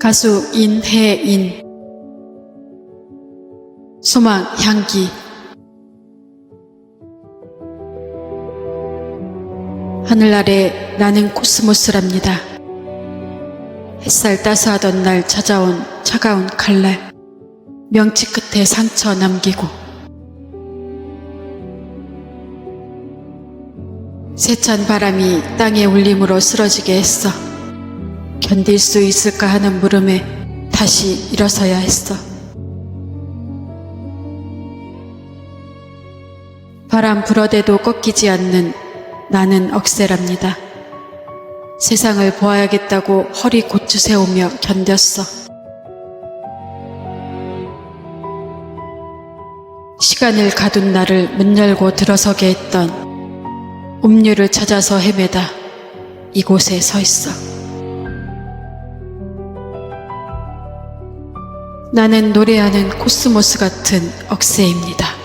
가수 인혜인 소망 향기 하늘 아래 나는 코스모스랍니다. 햇살 따스하던 날 찾아온 차가운 칼날 명치 끝에 상처 남기고 세찬 바람이 땅의 울림으로 쓰러지게 했어. 견딜 수 있을까 하는 물음에 다시 일어서야 했어. 바람 불어대도 꺾이지 않는 나는 억세랍니다. 세상을 보아야겠다고 허리 고추 세우며 견뎠어. 시간을 가둔 나를 문 열고 들어서게 했던 음료를 찾아서 헤매다 이곳에 서 있어. 나는 노래하는 코스모스 같은 억새입니다.